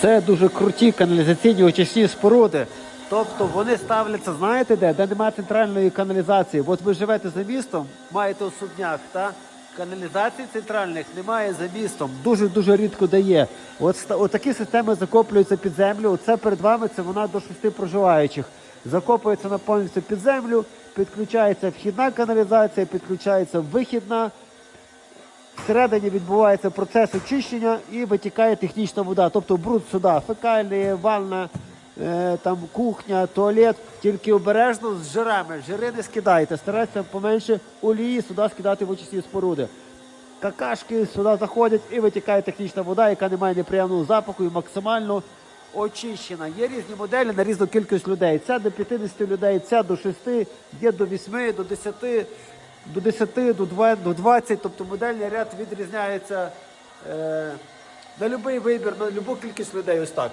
Це дуже круті каналізаційні очисні споруди. Тобто вони ставляться, знаєте де? Де немає центральної каналізації. От ви живете за містом, маєте особняк, та каналізацій центральних немає за містом. Дуже дуже рідко дає. От, от такі системи закоплюються під землю. Оце перед вами це вона до шести проживаючих. Закопується на повністю під землю, підключається вхідна каналізація, підключається вихідна. Всередині відбувається процес очищення і витікає технічна вода. Тобто бруд сюди, фекалії, ванна, е, там кухня, туалет. Тільки обережно з жирами. Жири не скидайте. Старайтеся поменше олії сюди скидати в очисні споруди. Какашки сюди заходять і витікає технічна вода, яка не має неприємного запаху і максимально очищена. Є різні моделі на різну кількість людей. Ця до 50 людей, ця до 6, є до 8, до 10 до 10, до 20, до 20, тобто модельний ряд відрізняється е, на будь-який вибір, на будь-яку кількість людей. Ось так.